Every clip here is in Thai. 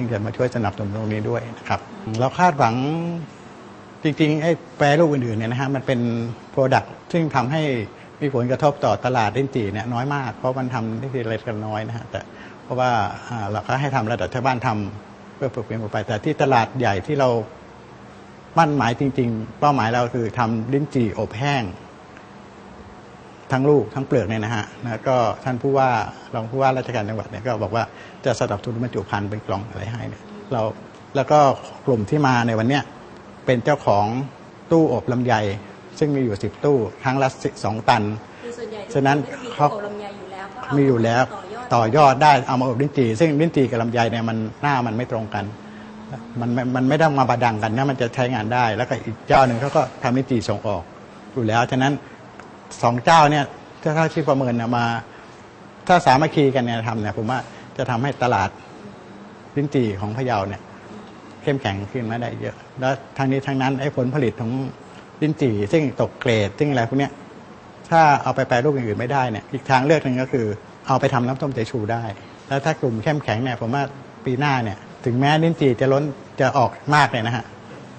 ซึ่งจะมาช่วยสนับสนุนตรงนี้ด้วยนะครับเราคาดหวังจริงๆไอ้แปรรูปอื่นๆเนี่ยนะฮะมันเป็นโปรดักต์ซึ่งทำให้มีผลกระทบต่อตลาดลิ้นจี่เนี่ยน้อยมาก เพราะมันทำด้ทีละเล็กละน้อยนะฮะแต่เพราะว่าอ่าเราก็ให้ทำระดับชาวบ้านทำเพื่อฝึกเป็นไป แต่ที่ตลาดใหญ่ที่เรามั่นหมายจริง ๆ เป้าหมายเราคือทำลิ้นจี่อบแห้ง ทั้งลูกทั้งเปลือกเนี่ยนะฮะแล้วก็ท่านผู้ว่ารองผู้ว่าราชการจังหวัดเนี่ยก็บอกว่าจะสนับสนุนบรรจุภัณฑ์เป็นกล่องอะไรให้เนี่ยเราแล้วก็กลุ่มที่มาในวันเนี้ยเป็นเจ้าของตู้อบลำไย ซึ่งมีอยู่ 10 ตู้ครั้งละสองตัน คือส่วนใหญ่ฉะนั้นมีเขาโตลำไยอยู่แล้วก็เามีอยู่แล้วต่อยอดต่อยอดได้เอามาอบลิ้นจี่ซึ่งลิ้นจี่กับลำไยเนี่ยมันหน้ามันไม่ตรงกัน มันมันมันไม่ได้มาบาดังกันนะมันจะใช้งานได้ แล้วก็อีกเจ้าหนึ่งเขาก็ทำลิ้นจี่ส่งออกอยู่แล้วฉะนั้น สองเจ้าเนี่ยถ้าเท่าที่ประเมินนะมา ถ้าสามัคคีกันเนี่ยทำเนี่ยผมว่าจะทำให้ตลาดลิ้นจี่ของพะเยาเนี่ยเข้มแข็งขึ้นมาได้เยอะ แล้วทั้งนี้ทั้งนั้นไอ้ผลผลิตของลิ้นจี่ซึ่งตกเกรดซึ่งอะไรพวกเนี้ยถ้าเอาไปแปรรูปอย่างอื่นไม่ได้เนี่ยอีกทางเลือกหนึ่งก็คือ เอาไปทำน้ำส้มสายชูได้ แล้วถ้ากลุ่มเข้มแข็งเนี่ยผมว่าปีหน้าเนี่ย ถึงแม้ลิ้นจี่จะล้นจะออกมากเลยนะฮะ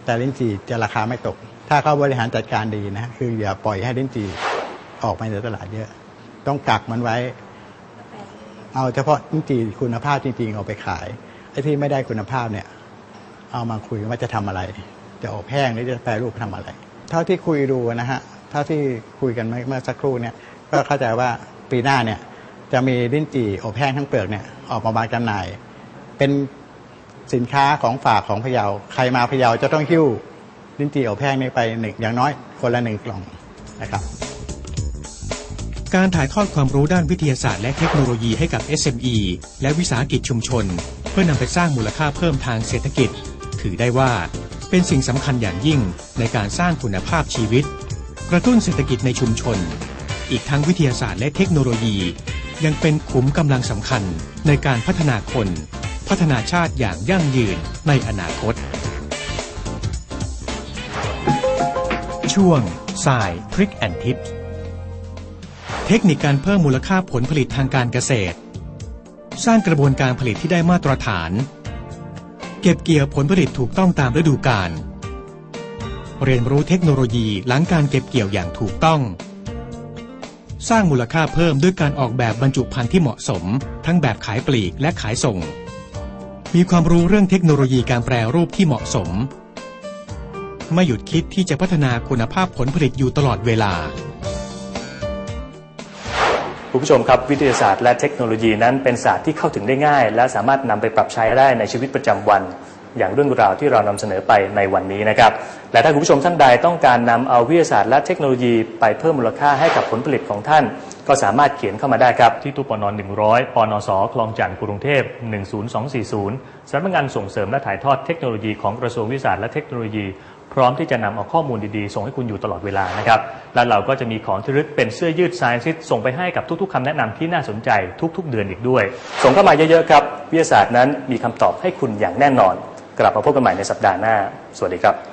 แต่ลิ้นจี่จะราคาไม่ตก ถ้าเขาบริหารจัดการดีนะคืออย่าปล่อยให้ลิ้นจี่ ออกไปในตลาดเยอะ ต้องกักมันไว้ เอาเฉพาะลิ้นจี่คุณภาพจริง ๆ เอาไปขายไอ้ที่ไม่ได้คุณภาพเนี่ย เอามาคุยว่าจะทำอะไร จะอบแห้งหรือจะแปรรูปทำอะไร เท่าที่คุยดูนะฮะเท่าที่คุยกันเมื่อเมื่อสักครู่เนี่ย ก็เข้าใจว่าปีหน้าเนี่ย จะมีลิ้นจี่อบแห้งทั้งเปลือกเนี่ยออกมาวางจำหน่าย เป็นสินค้าของฝากของพะเยาใครมาพะเยาจะต้องหิ้วลิ้นจี่อบแห้งนี้ไปหนึ่งอย่างน้อยคนละหนึ่งกล่องนะครับ การถ่ายทอดความรู้ด้านวิทยาศาสตร์และเทคโนโลยีให้กับ SME และวิสาหกิจชุมชน เพื่อนำไปสร้างมูลค่าเพิ่มทางเศรษฐกิจ ถือได้ว่าเป็นสิ่งสำคัญอย่างยิ่งในการสร้างคุณภาพชีวิต กระตุ้นเศรษฐกิจในชุมชน อีกทั้งวิทยาศาสตร์และเทคโนโลยี ยังเป็นขุมกำลังสำคัญในการพัฒนาคน พัฒนาชาติอย่างยั่งยืนในอนาคต ช่วงสายทริคแอนทิป เทคนิคการเพิ่มมูลค่าผลผลิตทางการเกษตร สร้างกระบวนการผลิตที่ได้มาตรฐาน เก็บเกี่ยวผลผลิตถูกต้องตามฤดูกาลเรียนรู้เทคโนโลยีหลังการเก็บเกี่ยวอย่างถูกต้อง สร้างมูลค่าเพิ่มด้วยการออกแบบบรรจุภัณฑ์ที่เหมาะสม ทั้งแบบขายปลีกและขายส่ง มีความรู้เรื่องเทคโนโลยีการแปรรูปที่เหมาะสม ไม่หยุดคิดที่จะพัฒนาคุณภาพผลผลิตอยู่ตลอดเวลา คุณผู้ชมครับวิทยาศาสตร์และเทคโนโลยีนั้นเป็นศาสตร์ที่เข้าถึงได้ง่าย และสามารถนำไปปรับใช้ได้ในชีวิตประจำวัน อย่างเรื่องราวที่เรานำเสนอไปในวันนี้นะครับและถ้าคุณผู้ชมท่านใดต้องการนำเอาวิทยาศาสตร์และเทคโนโลยีไปเพิ่มมูลค่าให้กับผลผลิตของท่าน ก็สามารถเขียนเข้ามาได้ครับ ที่ตู้ปน100ปนสคลองจันทร์กรุงเทพ 10240สำนักงานส่งเสริมและถ่ายทอดเทคโนโลยีของกระทรวงวิทยาศาสตร์และเทคโนโลยี พร้อมที่จะนำเอาข้อมูลดีๆ ส่งให้คุณอยู่ตลอดเวลานะครับ และเราก็จะมีของที่ระลึกเป็นเสื้อยืดไซส์ซิดส่งไปให้กับทุกๆคำแนะนำที่น่าสนใจทุก ๆ เดือนอีกด้วย ส่งเข้ามาเยอะๆครับ วิทยาศาสตร์นั้นมีคำตอบให้คุณอย่างแน่นอน กลับมาพบกันใหม่ในสัปดาห์หน้า สวัสดีครับ